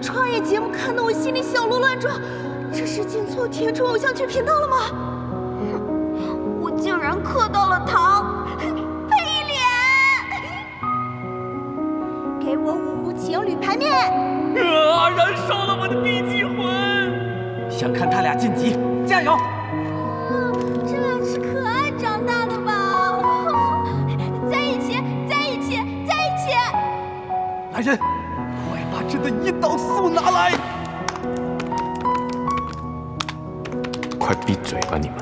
创业节目看得我心里小鹿乱撞，这是进错甜宠偶像剧频道了吗？我竟然磕到了糖，赔脸！给我五壶情侣排面！啊！燃烧了我的 B 级魂！想看他俩晋级，加油！这俩是可爱长大的吧？在一起，在一起，在一起！来人，快把朕的胰岛素拿来！快闭嘴吧，你们！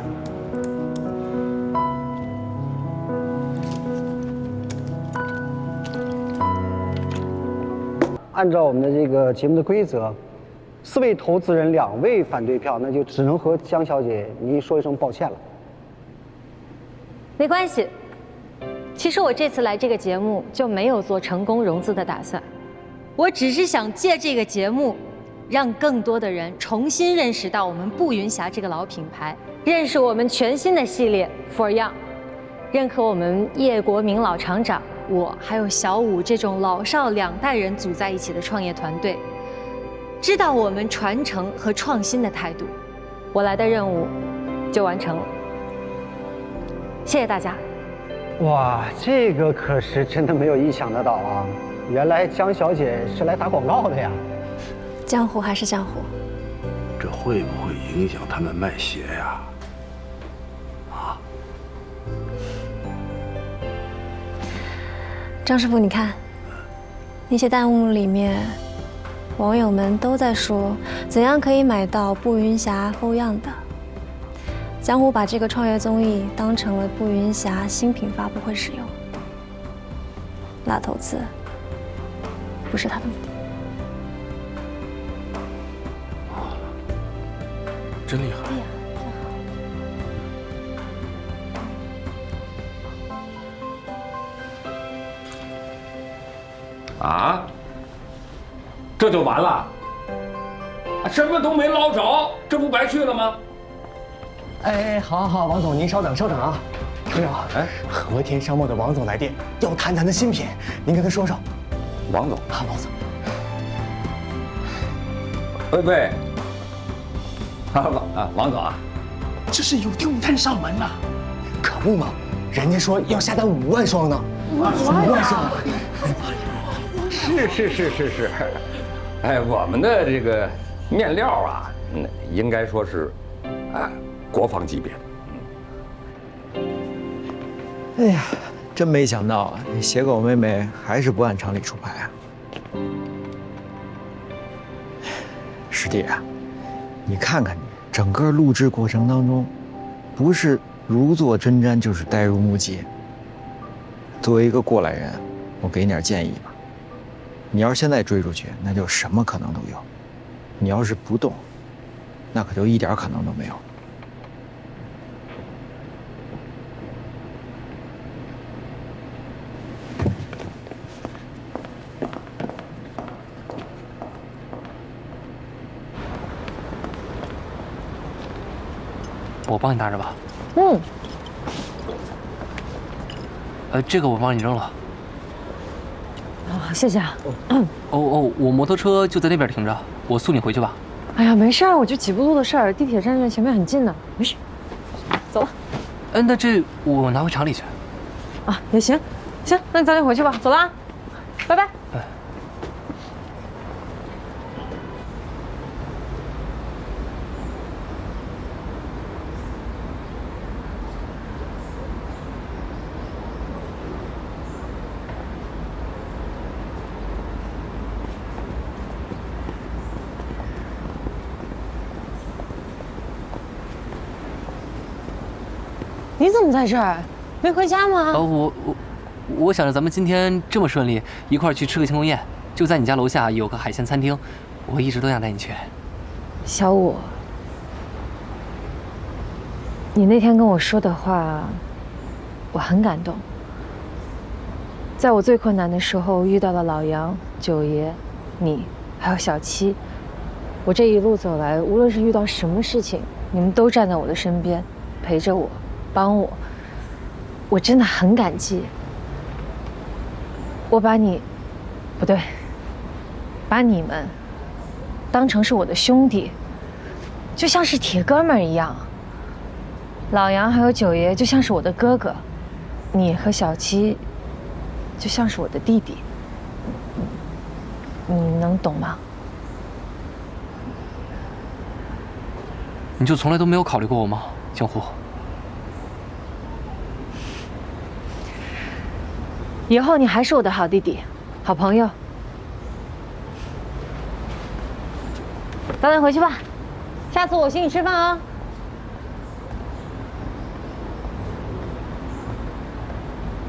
按照我们的这个节目的规则，四位投资人两位反对票，那就只能和江小姐您说一声抱歉了。没关系，其实我这次来这个节目就没有做成功融资的打算，我只是想借这个节目，让更多的人重新认识到我们步云霞这个老品牌，认识我们全新的系列 For Young，认可我们叶国明老厂长。我还有小五这种老少两代人组在一起的创业团队，知道我们传承和创新的态度，我来的任务就完成了。谢谢大家。哇，这个可是真的没有意想得到啊！原来江小姐是来打广告的呀。江湖还是江湖，这会不会影响他们卖鞋呀？啊张师傅，你看，那些弹幕里面，网友们都在说怎样可以买到步云霞后样的。江湖把这个创业综艺当成了步云霞新品发布会使用，拉投资不是他的目的。真厉害。啊，这就完了？什么都没捞着，这不白去了吗？哎，好，好，好，王总，您稍等，稍等啊。听着，哎，和田商贸的王总来电，要谈咱的新品，您跟他说说。王总，啊，王总。喂喂，啊王啊王总啊，这是有订单上门了，可不嘛，人家说要下单五万双呢，五万双。是是是是是，哎，我们的这个面料啊，那应该说是，啊，国防级别的。哎呀，真没想到啊，鞋狗妹妹还是不按常理出牌啊！师弟啊，你看看你，整个录制过程当中，不是如坐针毡，就是呆若木鸡。作为一个过来人，我给你点建议吧。你要是现在追出去，那就什么可能都有；你要是不动，那可就一点可能都没有。我帮你拿着吧。嗯。呃，这个我帮你扔了。谢谢啊。哦哦，我摩托车就在那边停着，我送你回去吧。哎呀，没事儿，我就几步路的事儿，地铁站在前面很近的，没事。走了。嗯，那这我拿回厂里去。啊，也行，行，那你早点回去吧。走了，拜拜。你怎么在这儿？没回家吗？哦，我我我想着咱们今天这么顺利，一块儿去吃个庆功宴，就在你家楼下有个海鲜餐厅，我一直都想带你去。小五，你那天跟我说的话，我很感动。在我最困难的时候遇到了老杨、九爷，你还有小七，我这一路走来，无论是遇到什么事情，你们都站在我的身边，陪着我。帮我，我真的很感激。我把你，不对，把你们当成是我的兄弟，就像是铁哥们一样。老杨还有九爷就像是我的哥哥，你和小七就像是我的弟弟，你能懂吗？你就从来都没有考虑过我吗，江湖？以后你还是我的好弟弟，好朋友。早点回去吧，下次我请你吃饭啊。